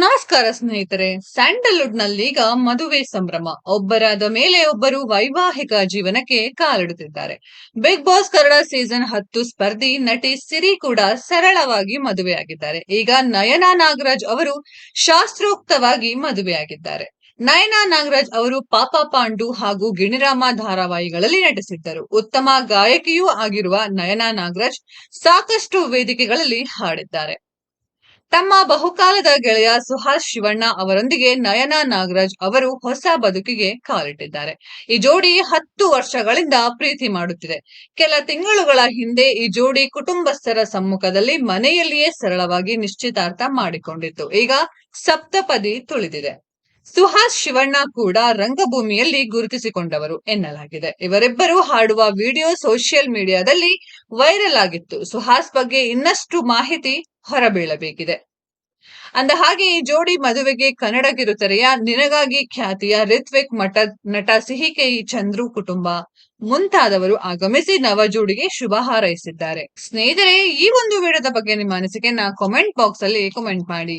ನಮಸ್ಕಾರ ಸ್ನೇಹಿತರೆ ಸ್ಯಾಂಡಲ್ವುಡ್ ನಲ್ಲೀಗ ಮದುವೆ ಸಂಭ್ರಮ. ಒಬ್ಬರಾದ ಮೇಲೆ ಒಬ್ಬರು ವೈವಾಹಿಕ ಜೀವನಕ್ಕೆ ಕಾಲಿಡುತ್ತಿದ್ದಾರೆ. ಬಿಗ್ ಬಾಸ್ ಕನ್ನಡ ಸೀಸನ್ ಹತ್ತು ಸ್ಪರ್ಧಿ ನಟಿ ಸಿರಿ ಕೂಡ ಸರಳವಾಗಿ ಮದುವೆಯಾಗಿದ್ದಾರೆ. ಈಗ ನಯನ ನಾಗರಾಜ್ ಅವರು ಶಾಸ್ತ್ರೋಕ್ತವಾಗಿ ಮದುವೆಯಾಗಿದ್ದಾರೆ. ನಯನ ನಾಗರಾಜ್ ಅವರು ಪಾಪ ಪಾಂಡು ಹಾಗೂ ಗಿಣಿರಾಮ ಧಾರಾವಾಹಿಗಳಲ್ಲಿ ನಟಿಸಿದ್ದರು. ಉತ್ತಮ ಗಾಯಕಿಯೂ ಆಗಿರುವ ನಯನಾ ನಾಗರಾಜ್ ಸಾಕಷ್ಟು ವೇದಿಕೆಗಳಲ್ಲಿ ಹಾಡಿದ್ದಾರೆ. ತಮ್ಮ ಬಹುಕಾಲದ ಗೆಳೆಯ ಸುಹಾಸ್ ಶಿವಣ್ಣ ಅವರೊಂದಿಗೆ ನಯನ ನಾಗರಾಜ್ ಅವರು ಹೊಸ ಬದುಕಿಗೆ ಕಾಲಿಟ್ಟಿದ್ದಾರೆ. ಈ ಜೋಡಿ ಹತ್ತು ವರ್ಷಗಳಿಂದ ಪ್ರೀತಿ ಮಾಡುತ್ತಿದೆ. ಕೆಲ ತಿಂಗಳುಗಳ ಹಿಂದೆ ಈ ಜೋಡಿ ಕುಟುಂಬಸ್ಥರ ಸಮ್ಮುಖದಲ್ಲಿ ಮನೆಯಲ್ಲಿಯೇ ಸರಳವಾಗಿ ನಿಶ್ಚಿತಾರ್ಥ ಮಾಡಿಕೊಂಡಿತ್ತು. ಈಗ ಸಪ್ತಪದಿ ತುಳಿದಿದೆ. ಸುಹಾಸ್ ಶಿವಣ್ಣ ಕೂಡ ರಂಗಭೂಮಿಯಲ್ಲಿ ಗುರುತಿಸಿಕೊಂಡವರು ಎನ್ನಲಾಗಿದೆ. ಇವರಿಬ್ಬರು ಹಾಡುವ ವಿಡಿಯೋ ಸೋಷಿಯಲ್ ಮೀಡಿಯಾದಲ್ಲಿ ವೈರಲ್ ಆಗಿತ್ತು. ಸುಹಾಸ್ ಬಗ್ಗೆ ಇನ್ನಷ್ಟು ಮಾಹಿತಿ ಹೊರಬೀಳಬೇಕಿದೆ. ಅಂದ ಹಾಗೆ ಈ ಜೋಡಿ ಮದುವೆಗೆ ಕನ್ನಡ ಕಿರುತೆರೆಯ ನಿನಗಾಗಿ ಖ್ಯಾತಿಯ ರಿತ್ವಿಕ್ ಮಠ ನಟ ಸಿಹಿಕೇಯಿ ಚಂದ್ರು ಕುಟುಂಬ ಮುಂತಾದವರು ಆಗಮಿಸಿ ನವ ಜೋಡಿಗೆ ಶುಭ ಹಾರೈಸಿದ್ದಾರೆ. ಸ್ನೇಹಿತರೆ, ಈ ಒಂದು ವಿಡಿಯೋದ ಬಗ್ಗೆ ನಿಮ್ಮ ನಾ ಕಾಮೆಂಟ್ ಬಾಕ್ಸ್ ಅಲ್ಲಿ ಕಮೆಂಟ್ ಮಾಡಿ.